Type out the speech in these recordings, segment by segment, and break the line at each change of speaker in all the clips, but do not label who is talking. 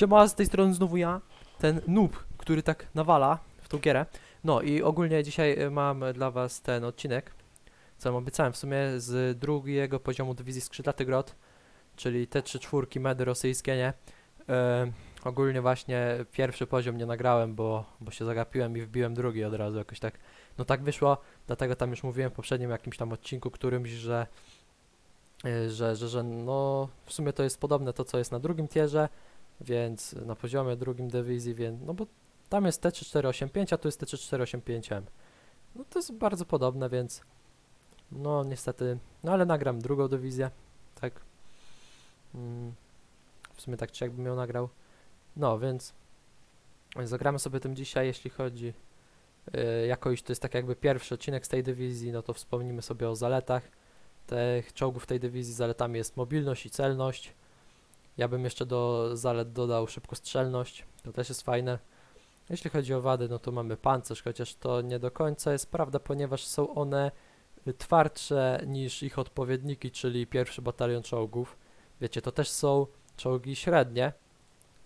Siema, z tej strony znowu ja, ten noob, który tak nawala w tą gierę. No i ogólnie dzisiaj e, mam dla was ten odcinek, co wam obiecałem w sumie z drugiego poziomu dywizji Skrzydlaty Grot, czyli te trzy czwórki medy rosyjskie, nie? E, ogólnie właśnie pierwszy poziom nie nagrałem, bo, bo się zagapiłem i wbiłem drugi od razu jakoś tak. No tak wyszło, dlatego tam już mówiłem w poprzednim jakimś tam odcinku którymś, że e, że, że, że no w sumie to jest podobne to co jest na drugim tierze, więc na poziomie drugim dywizji, więc, no bo tam jest T3485, a tu jest T3485M. No to jest bardzo podobne, więc no niestety, no ale nagram drugą dywizję, tak. Mm, w sumie tak czy jakbym ją nagrał. No, więc zagramy sobie tym dzisiaj, jeśli chodzi yy, jako iż to jest tak jakby pierwszy odcinek z tej dywizji, no to wspomnimy sobie o zaletach tych czołgów tej dywizji. Zaletami jest mobilność i celność. Ja bym jeszcze do zalet dodał szybkostrzelność, to też jest fajne. Jeśli chodzi o wady, no to mamy pancerz, chociaż to nie do końca jest prawda, ponieważ są one twardsze niż ich odpowiedniki, czyli pierwszy batalion czołgów. Wiecie, to też są czołgi średnie,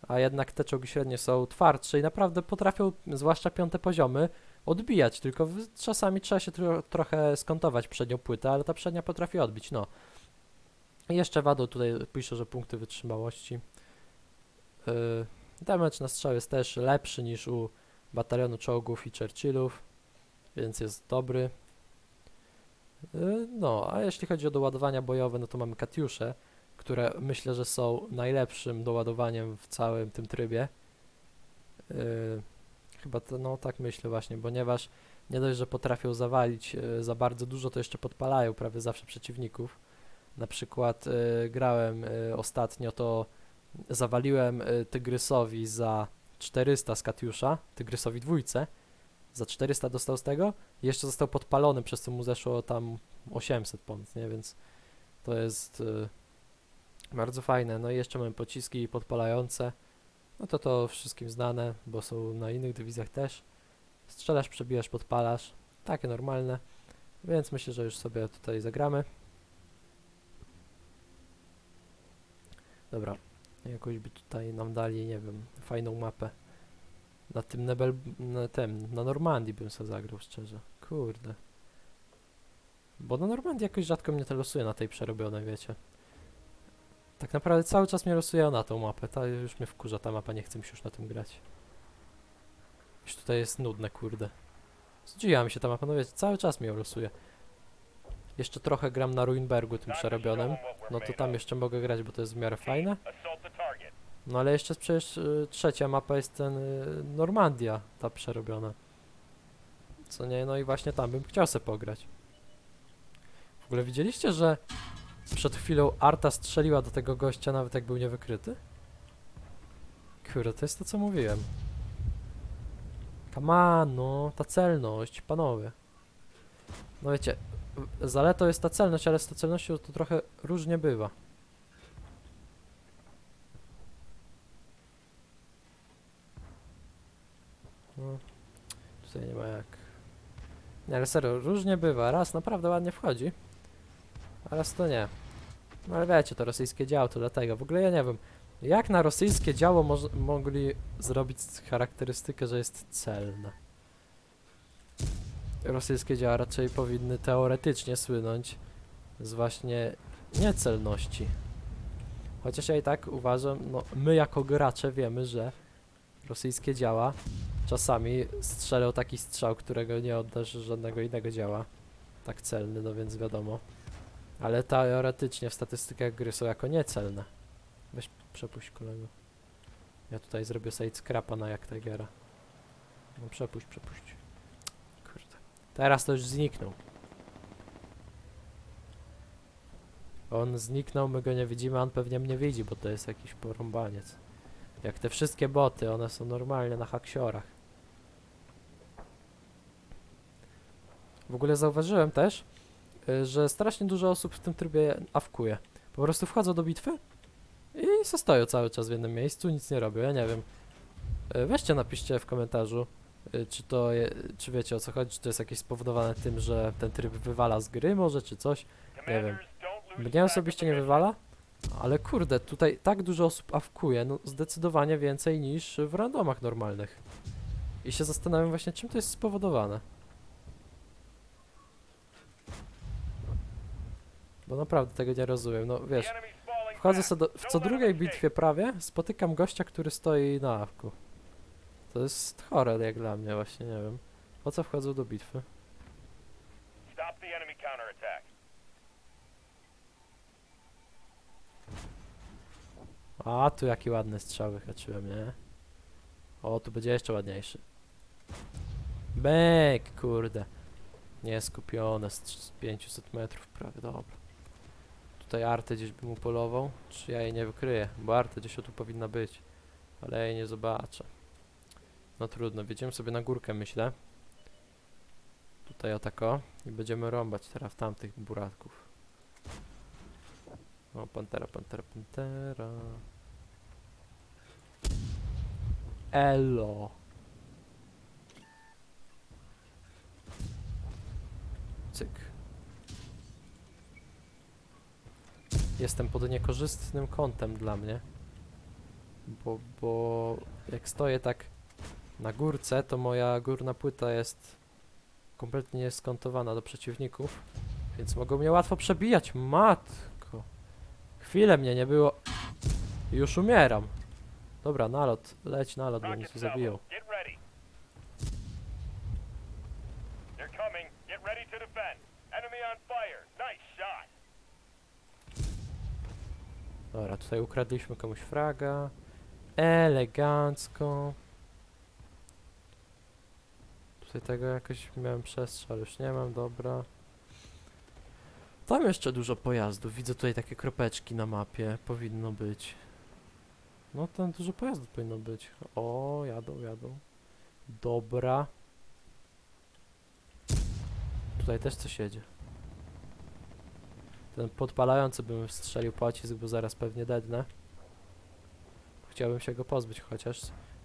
a jednak te czołgi średnie są twardsze i naprawdę potrafią, zwłaszcza piąte poziomy, odbijać, tylko czasami trzeba się tro trochę skontować przednią płytę, ale ta przednia potrafi odbić, no. Jeszcze wadą tutaj piszę, że punkty wytrzymałości. Yy, damage na strzał jest też lepszy niż u batalionu czołgów i Churchillów, więc jest dobry. Yy, no, a jeśli chodzi o doładowania bojowe, no to mamy Katiusze, które myślę, że są najlepszym doładowaniem w całym tym trybie. Yy, chyba to, no tak myślę właśnie, ponieważ nie dość, że potrafią zawalić yy, za bardzo dużo, to jeszcze podpalają prawie zawsze przeciwników. Na przykład y, grałem y, ostatnio, to zawaliłem y, Tygrysowi za 400 z Katiusza, Tygrysowi dwójce, za 400 dostał z tego jeszcze został podpalony, przez co mu zeszło tam 800 ponad, nie, więc to jest bardzo fajne. No i jeszcze mamy pociski podpalające, no to to wszystkim znane, bo są na innych dywizjach też. Strzelasz, przebijasz, podpalasz, takie normalne, więc myślę, że już sobie tutaj zagramy. Dobra, jakoś by tutaj nam dali, nie wiem, fajną mapę. Na tym Nebel, na tym, na Normandii bym sobie zagrał, szczerze. Kurde. Bo na Normandii jakoś rzadko mnie to losuje na tej przerobionej, wiecie. Tak naprawdę cały czas mnie losuje na tą mapę, ta już mnie wkurza ta mapa, nie chcę mi się już na tym grać. Już tutaj jest nudne, kurde. Zdziwiła mi się ta mapa, no wiecie, cały czas mnie losuje. Jeszcze trochę gram na Ruinbergu tym przerobionym. No to tam jeszcze mogę grać, bo to jest w miarę fajne. No ale jeszcze przecież y, trzecia mapa jest ten y, Normandia, ta przerobiona. Co nie, no i właśnie tam bym chciał se pograć. W ogóle widzieliście, że przed chwilą Arta strzeliła do tego gościa nawet jak był niewykryty? Kurde, to jest to co mówiłem. Come on, no, ta celność, panowie. No wiecie, zaletą jest ta celność, ale z tą celnością to trochę różnie bywa. No, tutaj nie ma jak. Nie, ale serio, różnie bywa. Raz naprawdę ładnie wchodzi, a raz to nie. No ale wiecie, to rosyjskie działo, to dlatego. W ogóle ja nie wiem, jak na rosyjskie działo moż- mogli zrobić charakterystykę, że jest celne. Rosyjskie działa raczej powinny teoretycznie słynąć z właśnie niecelności. Chociaż ja i tak uważam, no my jako gracze wiemy, że rosyjskie działa czasami strzelą taki strzał, którego nie oddasz żadnego innego działa. Tak celny, no więc wiadomo. Ale teoretycznie w statystykach gry są jako niecelne. Weź przepuść kolego. Ja tutaj zrobię sobie scrapa na jak Tigera. No przepuść, przepuść. Teraz to już zniknął. On zniknął, my go nie widzimy, on pewnie mnie widzi, bo to jest jakiś porąbaniec. Jak te wszystkie boty, one są normalnie na haksiorach. W ogóle zauważyłem też, y, że strasznie dużo osób w tym trybie awkuje. Po prostu wchodzą do bitwy i stoją cały czas w jednym miejscu, nic nie robią, ja nie wiem. Y, Weźcie napiszcie w komentarzu, czy to, czy wiecie o co chodzi, czy to jest jakieś spowodowane tym, że ten tryb wywala z gry może, czy coś. Nie wiem. Mnie osobiście nie wywala, Ale kurde, tutaj tak dużo osób awkuje, no zdecydowanie więcej niż w randomach normalnych. I się zastanawiam właśnie, czym to jest spowodowane. Bo naprawdę tego nie rozumiem, no wiesz, wchodzę do, w co drugiej bitwie prawie, spotykam gościa, który stoi na awku. To jest chore jak dla mnie właśnie, nie wiem. Po co wchodzą do bitwy?
Stop the enemy counterattack.
A, tu jaki ładny strzał wyhaczyłem, nie? O, tu będzie jeszcze ładniejszy. Bek, kurde. Nie skupione z trz- z 500 metrów prawie, dobra. Tutaj Artę gdzieś bym upolował, czy ja jej nie wykryję, bo Arta gdzieś o tu powinna być. Ale jej nie zobaczę. No trudno, wjedziemy sobie na górkę, myślę. Tutaj o tako. I będziemy rąbać teraz tamtych buratków. O, pantera, pantera, pantera. Elo. Cyk. Jestem pod niekorzystnym kątem dla mnie. Bo, bo jak stoję tak na górce, to moja górna płyta jest kompletnie nieskontowana do przeciwników. Więc mogą mnie łatwo przebijać. Matko. Chwilę mnie nie było. Już umieram. Dobra, nalot. Leć nalot, bo mnie tu zabiją. Dobra, tutaj ukradliśmy komuś fraga. Elegancko. Tutaj tego jakoś miałem przestrzał, już nie mam, dobra. Tam jeszcze dużo pojazdów. Widzę tutaj takie kropeczki na mapie. Powinno być. No tam dużo pojazdów powinno być. O, jadą, jadą. Dobra. Tutaj też coś jedzie. Ten podpalający bym strzelił pocisk, bo zaraz pewnie dednę. Chciałbym się go pozbyć chociaż.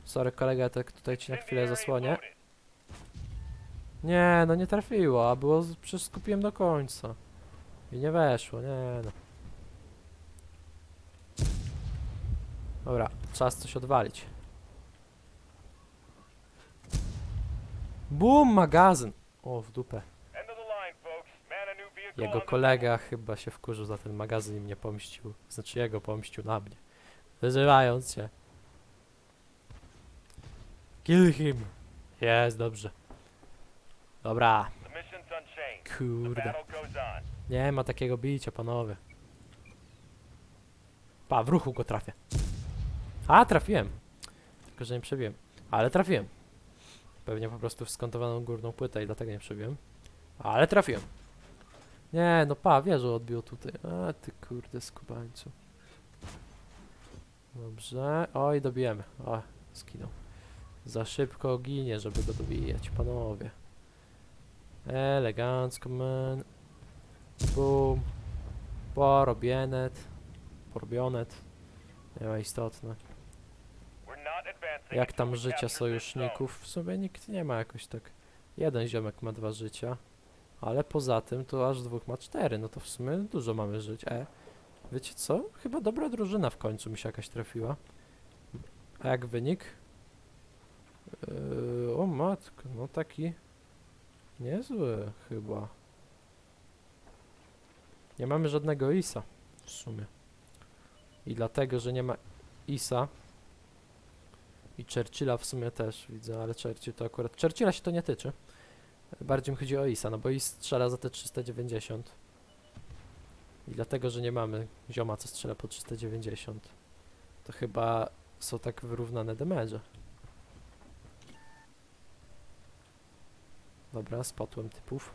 Sorry kolega, tak tutaj ci na chwilę zasłonię. Nie, no nie trafiło, a było, przecież skupiłem do końca. I nie weszło, nie no. Dobra, czas coś odwalić. Bum, magazyn! O, w dupę. Jego kolega chyba się wkurzył za ten magazyn i mnie pomścił. Znaczy jego pomścił na mnie. Wyzywając się. Kill him. Jest, dobrze. Dobra, kurde. Nie ma takiego bicia, panowie. Pa, w ruchu go trafię. A, trafiłem. Tylko, że nie przebiłem. Ale trafiłem. Pewnie po prostu w skontowaną górną płytę i dlatego nie przebiłem. Ale trafiłem. Nie, no pa, wieżę odbiło tutaj. A, ty kurde, skubańcu. Dobrze. Oj, dobijemy. O, skinął. Za szybko ginie, żeby go dobijać, panowie. Elegancko, man. Boom. Porobienet. Porobionet. Nie ma istotne. Jak tam życia sojuszników? W sumie nikt nie ma jakoś tak. Jeden ziomek ma dwa życia. Ale poza tym to aż dwóch ma cztery. No to w sumie dużo mamy żyć. E, wiecie co? Chyba dobra drużyna w końcu mi się jakaś trafiła. A jak wynik? Yy, o matko, no taki niezły chyba. Nie mamy żadnego ISA w sumie. I dlatego, że nie ma ISA i Churchilla w sumie też widzę, ale Churchill to akurat... Churchilla się to nie tyczy. Bardziej mi chodzi o ISA, no bo IS strzela za te 390. I dlatego, że nie mamy zioma, co strzela po 390. To chyba są tak wyrównane damage'e. Dobra, spotłem typów.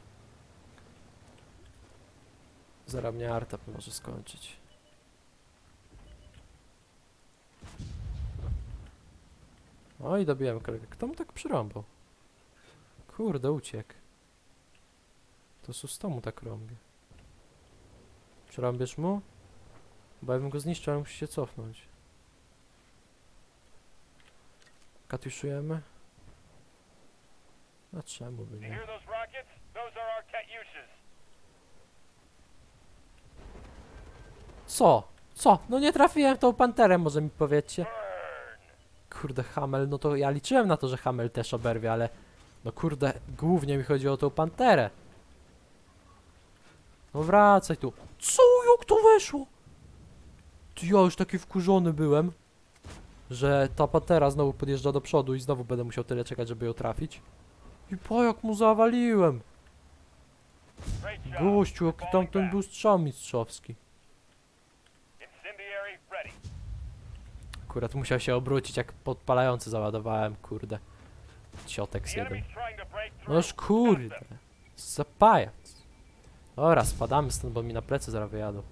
Zaraz mnie Arta może skończyć. Oj, dobiłem kolegę. Kto mu tak przyrąbał? Kurde, uciekł. To sus mu tak rąbie. Przyrąbiesz mu? Bo ja bym go zniszczył, musi się cofnąć. Katiuszujemy? A czemu by nie? Co? Co? No nie trafiłem w tą panterę, może mi powiecie.
Burn!
Kurde, Hamel, no to ja liczyłem na to, że Hamel też oberwie, ale... No kurde, głównie mi chodziło o tą panterę. No wracaj tu. Co? Jak to weszło? Ty, ja już taki wkurzony byłem, że ta pantera znowu podjeżdża do przodu i znowu będę musiał tyle czekać, żeby ją trafić. I po jak mu zawaliłem. Gościu, jaki tamten był strzał mistrzowski. Akurat musiał się obrócić, jak podpalający załadowałem, kurde. Ciotek z jeden. Noż kurde. Zapajac. Dobra, spadamy stąd, bo mi na plecy zaraz wyjadą.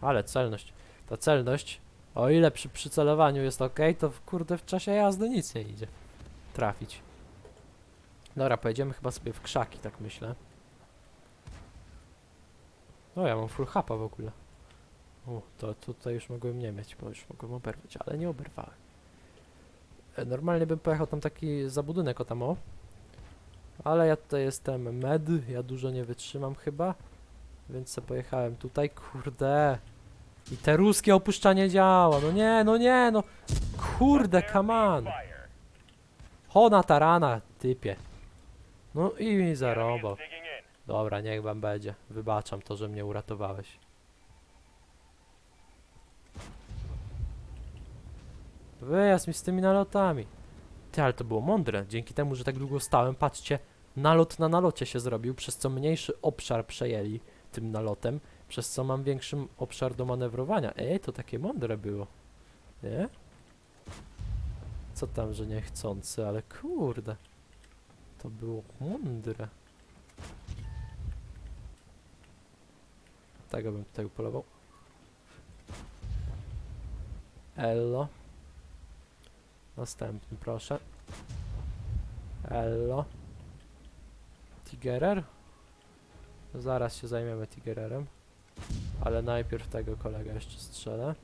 Ale celność. Ta celność, o ile przy przycelowaniu jest ok, to w, kurde w czasie jazdy nic nie idzie. Trafić. Dobra, pojedziemy chyba sobie w krzaki, tak myślę. O, ja mam full hapa w ogóle. U, to tutaj już mogłem nie mieć, bo już mogłem oberwać, ale nie oberwałem. E, Normalnie bym pojechał tam taki za budynek o tam o. Ale ja tutaj jestem med, ja dużo nie wytrzymam chyba. Więc se pojechałem tutaj, kurde. I te ruskie opuszczanie działa, no nie, no nie, no. Kurde, come on.
fire.
Hona tarana, typie. No i mi
in.
Dobra, niech wam będzie. Wybaczam to, że mnie uratowałeś. Wyjazd mi z tymi nalotami. Ty, ale to było mądre. Dzięki temu, że tak długo stałem, patrzcie, nalot na nalocie się zrobił, przez co mniejszy obszar przejęli tym nalotem, przez co mam większy obszar do manewrowania. Ej, to takie mądre było. Nie? Co tam, że niechcący, ale kurde. To było mądre. Tego bym tutaj upolował. Ello. Następny, proszę. Ello. Tigerer. Zaraz się zajmiemy Tigererem. Ale najpierw tego kolega jeszcze strzelę.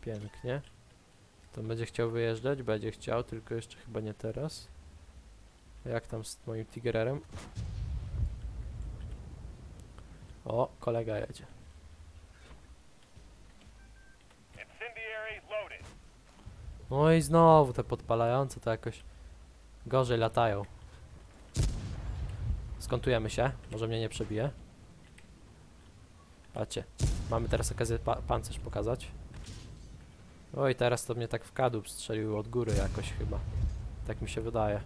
Pięknie. To będzie chciał wyjeżdżać? Będzie chciał, tylko jeszcze chyba nie teraz. Jak tam z moim Tigererem? O, kolega jedzie. No i znowu te podpalające to jakoś gorzej latają. Skontujemy się, może mnie nie przebije. Patrzcie, mamy teraz okazję pa pancerz pokazać. Oj, teraz to mnie tak w kadłub strzelił od góry jakoś chyba. Tak mi się wydaje.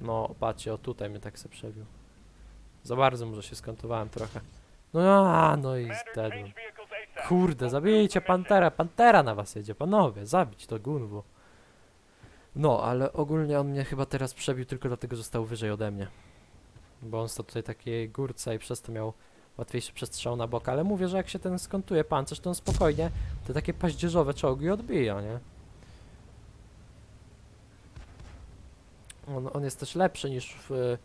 No, patrzcie, o tutaj mnie tak se przebił. Za bardzo może się skontowałem trochę. No, a, no i
ASAP.
Kurde, zabijcie. Pantera, Pantera na was jedzie, panowie, zabić to gunwo. No, ale ogólnie on mnie chyba teraz przebił tylko dlatego, że stał wyżej ode mnie. Bo on stał tutaj takiej górce i przez to miał łatwiejszy przestrzał na bok, ale mówię, że jak się ten skontuje pancerz, to on spokojnie te takie paździerzowe czołgi odbija, nie? On, on jest też lepszy niż w y,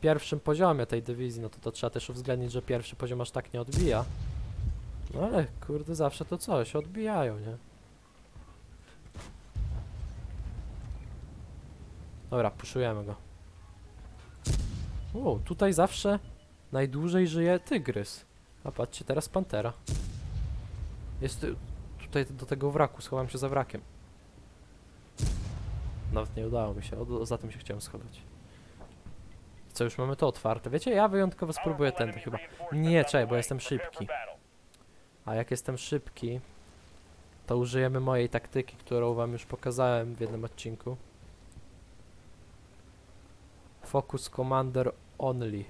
pierwszym poziomie tej dywizji, no to to trzeba też uwzględnić, że pierwszy poziom aż tak nie odbija. No ale kurde, zawsze to coś, odbijają, nie? Dobra, puszujemy go. O, tutaj zawsze najdłużej żyje tygrys. A patrzcie, teraz pantera. Jest tutaj do tego wraku, schowam się za wrakiem. Nawet nie udało mi się, o, za tym się chciałem schować. Co, już mamy to otwarte. Wiecie, ja wyjątkowo spróbuję tędy chyba. Nie, czekaj, bo jestem szybki. A jak jestem szybki, to użyjemy mojej taktyki, którą wam już pokazałem w jednym odcinku. Focus Commander Only.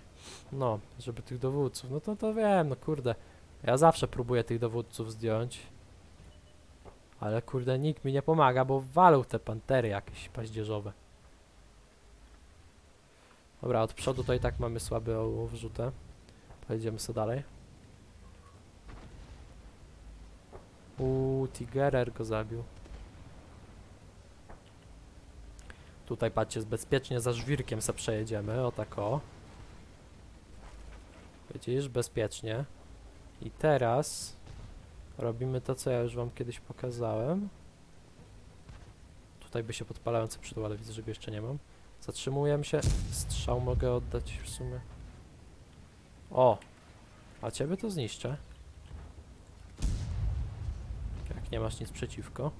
No, żeby tych dowódców, no to to wiem, no kurde. Ja zawsze próbuję tych dowódców zdjąć. Ale kurde, nikt mi nie pomaga, bo walą te pantery jakieś paździerzowe. Dobra, od przodu i tak mamy słabą wrzutę. Pojedziemy sobie dalej. Uuu, Tigerer go zabił. Tutaj patrzcie, bezpiecznie za żwirkiem se przejedziemy, o tak o. Widzisz, bezpiecznie. I teraz robimy to, co ja już wam kiedyś pokazałem. Tutaj by się podpalający przydał, ale widzę, że go jeszcze nie mam. Zatrzymujemy się. Strzał mogę oddać w sumie. O! A ciebie to zniszczę. Jak nie masz nic przeciwko.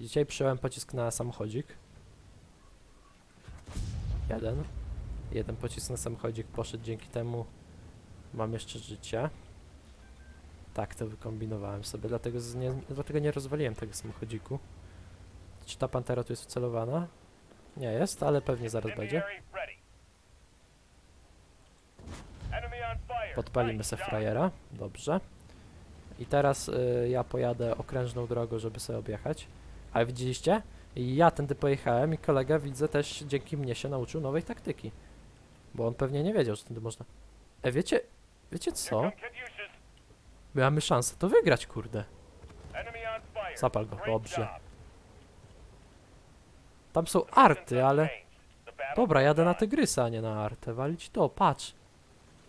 Dzisiaj przyjąłem pocisk na samochodzik. Jeden. Jeden pocisk na samochodzik poszedł dzięki temu. Mam jeszcze życie. Tak, to wykombinowałem sobie, dlatego, nie, dlatego nie rozwaliłem tego samochodziku. Czy ta pantera tu jest wcelowana? Nie jest, ale pewnie zaraz będzie. Podpalimy se frajera. Dobrze. I teraz y, ja pojadę okrężną drogą, żeby sobie objechać. Ale widzieliście? Ja tędy pojechałem i kolega widzę też dzięki mnie się nauczył nowej taktyki. Bo on pewnie nie wiedział, że tędy można. E, wiecie, wiecie co? mamy szansę to wygrać, kurde. Zapal go, dobrze. Tam są arty, ale... Dobra, jadę na tygrysa, a nie na artę. Walić to, patrz.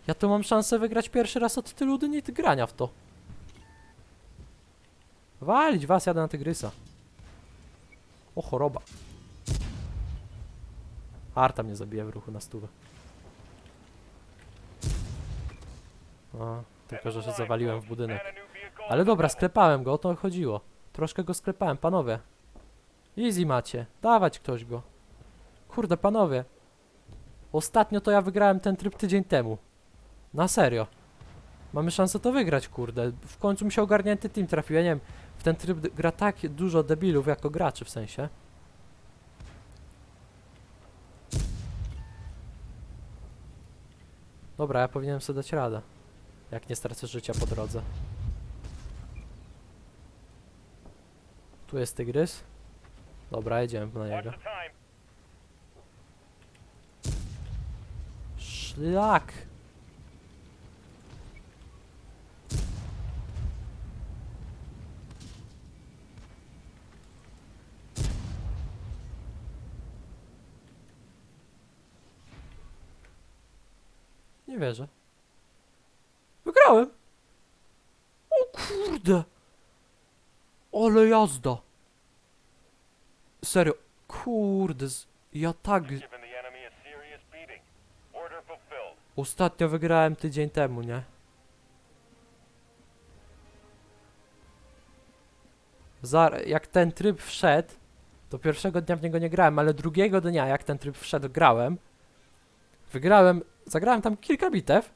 Ja tu mam szansę wygrać pierwszy raz od tylu dni grania w to. Walić was, jadę na tygrysa. O, choroba. Arta mnie zabije w ruchu na stówę. A, tylko, że się zawaliłem w budynek. Ale dobra, sklepałem go, o to chodziło. Troszkę go sklepałem, panowie. Easy macie, dawać ktoś go. Kurde, panowie. Ostatnio to ja wygrałem ten tryb tydzień temu. Na serio. Mamy szansę to wygrać, kurde. W końcu mi się ogarnięty team trafił. Ja nie wiem, ten tryb gra tak dużo debilów jako graczy w sensie. Dobra, ja powinienem sobie dać radę. Jak nie stracę życia po drodze. Tu jest tygrys. Dobra, jedziemy na niego. Szlak! Nie wierzę. Wygrałem! O kurde! Ale jazda! Serio, kurde, ja tak... Ostatnio wygrałem tydzień temu, nie? Zar jak ten tryb wszedł, to pierwszego dnia w niego nie grałem, ale drugiego dnia, jak ten tryb wszedł, grałem. Wygrałem, zagrałem tam kilka bitew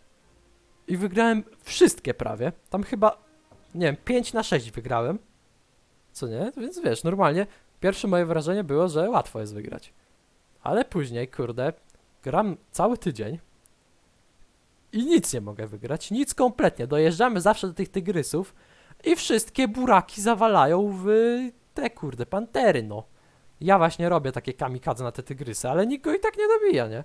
i wygrałem wszystkie prawie. Tam chyba, nie wiem, 5 na 6 wygrałem. Co nie? Więc wiesz, normalnie pierwsze moje wrażenie było, że łatwo jest wygrać. Ale później, kurde, gram cały tydzień. I nic nie mogę wygrać, nic kompletnie. Dojeżdżamy zawsze do tych tygrysów i wszystkie buraki zawalają w te kurde pantery, no. Ja właśnie robię takie kamikadze na te tygrysy, ale nikt go i tak nie dobija, nie?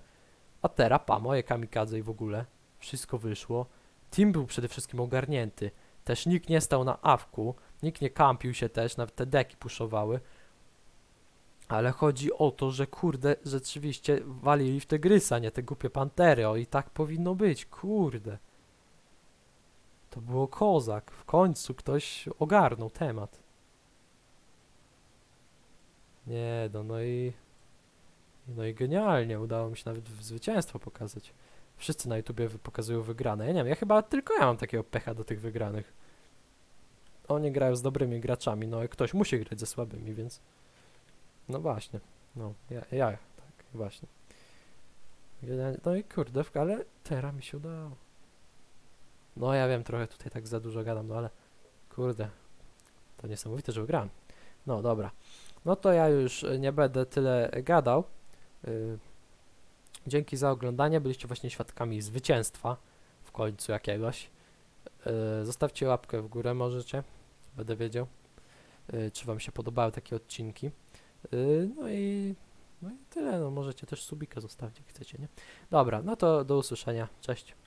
A teraz, pa, moje kamikadze i w ogóle. Wszystko wyszło. Team był przede wszystkim ogarnięty. Też nikt nie stał na awku, nikt nie kampił się też, nawet te deki puszowały. Ale chodzi o to, że kurde, rzeczywiście walili w tygrysa, nie te głupie pantery. O i tak powinno być, kurde. To było kozak. W końcu ktoś ogarnął temat. Nie, no, no i... No i genialnie, udało mi się nawet zwycięstwo pokazać. Wszyscy na YouTubie pokazują wygrane. Ja nie wiem, ja chyba tylko ja mam takiego pecha do tych wygranych. Oni grają z dobrymi graczami, no i ktoś musi grać ze słabymi, więc... No właśnie, no, ja, ja tak, właśnie. No i kurde, ale teraz mi się udało. No ja wiem, trochę tutaj tak za dużo gadam, no ale kurde, to niesamowite, że wygrałem. No dobra, no to ja już nie będę tyle gadał. Y, Dzięki za oglądanie, byliście właśnie świadkami zwycięstwa w końcu jakiegoś. Y, Zostawcie łapkę w górę, możecie, będę wiedział, y, czy wam się podobały takie odcinki. No i, no i tyle, no możecie też subika zostawić jak chcecie, nie? Dobra, no to do usłyszenia, cześć.